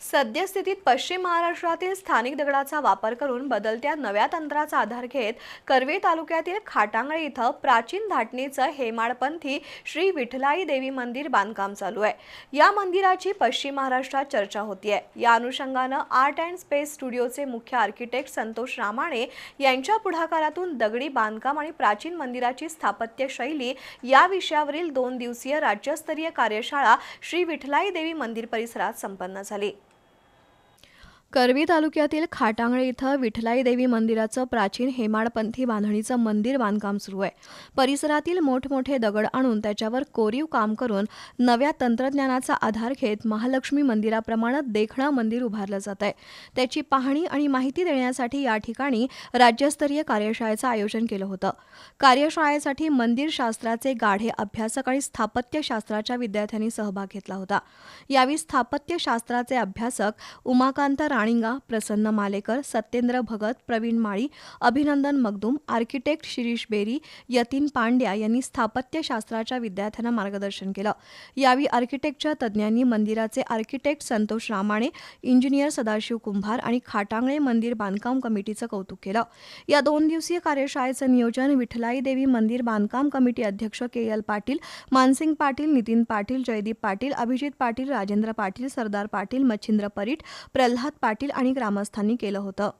सद्यस्थितीत पश्चिम महाराष्ट्रातील स्थानिक दगडाचा वापर करून बदलत्या नव्या तंत्राचा आधार घेत कर्वे तालुक्यातील खाटांगळे इथं प्राचीन धाटणीचं हेमाडपंथी श्री विठलाई देवी मंदिर बांधकाम चालू आहे. या मंदिराची पश्चिम महाराष्ट्रात चर्चा होतीये. या अनुषंगानं आर्ट अँड स्पेस स्टुडिओचे मुख्य आर्किटेक्ट संतोष रामाणे यांच्या पुढाकारातून दगडी बांधकाम आणि प्राचीन मंदिराची स्थापत्य शैली या विषयावरील दोन दिवसीय राज्यस्तरीय कार्यशाळा श्री विठलाई देवी मंदिर परिसरात संपन्न झाली. करवी तालुक्यातील खाटांगळे इथं विठलाई देवी मंदिराचं प्राचीन हेमाडपंथी बांधणीचं मंदिर बांधकाम सुरू आहे. परिसरातील मोठमोठे दगड आणून त्याच्यावर कोरीव काम करून नव्या तंत्रज्ञानाचा आधार घेत महालक्ष्मी मंदिराप्रमाणे देखणं मंदिर उभारलं जात आहे. त्याची पाहणी आणि माहिती देण्यासाठी या ठिकाणी राज्यस्तरीय कार्यशाळेचं आयोजन केलं होतं. कार्यशाळेसाठी मंदिर शास्त्राचे गाढे अभ्यासक आणि स्थापत्यशास्त्राच्या विद्यार्थ्यांनी सहभाग घेतला होता. यावेळी स्थापत्यशास्त्राचे अभ्यासक उमाकांत राणिंगा प्रसन्न मालेकर सत्येंद्र भगत प्रवीण माळी अभिनंदन मगदूम आर्किटेक्ट शिरीष बेरी यतीन पांड्या यांनी स्थापत्यशास्त्राच्या विद्यार्थ्यांना मार्गदर्शन केलं. यावेळी आर्किटेक्टच्या तज्ज्ञांनी मंदिराचे आर्किटेक्ट संतोष रामाणे इंजिनियर सदाशिव कुंभार आणि खाटांगळे मंदिर बांधकाम कमिटीचं कौतुक केलं. या दोन दिवसीय कार्यशाळेचं नियोजन विठलाई देवी मंदिर बांधकाम कमिटी अध्यक्ष के एल पाटील मानसिंग पाटील नितीन पाटील जयदीप पाटील अभिजित पाटील राजेंद्र पाटील सरदार पाटील मच्छिंद्र परीट प्रल्हाद पाटील आणि ग्रामस्थांनी केलं होतं.